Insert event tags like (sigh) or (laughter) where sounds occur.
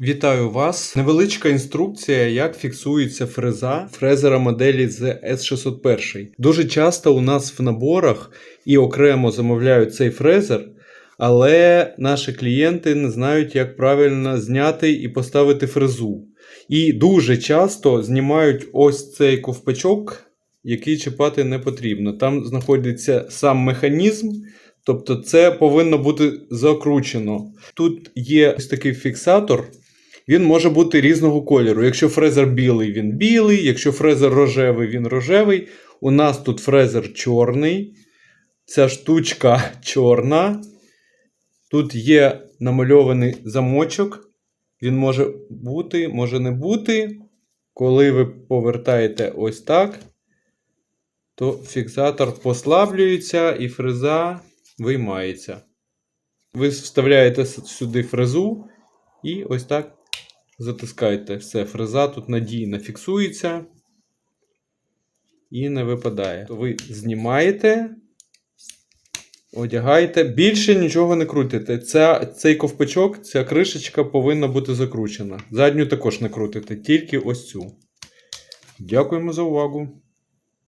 Вітаю вас! Невеличка інструкція, як фіксується фреза фрезера моделі Z601. Дуже часто у нас в наборах і окремо замовляють цей фрезер, але наші клієнти не знають, як правильно зняти і поставити фрезу. І дуже часто знімають ось цей ковпачок, який чіпати не потрібно. Там знаходиться сам механізм. Тобто це повинно бути закручено. Тут є ось такий фіксатор, він може бути різного кольору. Якщо фрезер білий, він білий, якщо фрезер рожевий, він рожевий. У нас тут фрезер чорний. Ця штучка (laughs) чорна. Тут є намальований замочок. Він може бути, може не бути. Коли ви повертаєте ось так, то фіксатор послаблюється і фреза виймається. Ви вставляєте сюди фрезу і ось так затискаєте. Все, фреза тут надійно фіксується і не випадає. Ви знімаєте, одягаєте, більше нічого не крутите. Ця, цей ковпачок, ця кришечка повинна бути закручена. Задню також не крутите, тільки ось цю. Дякуємо за увагу.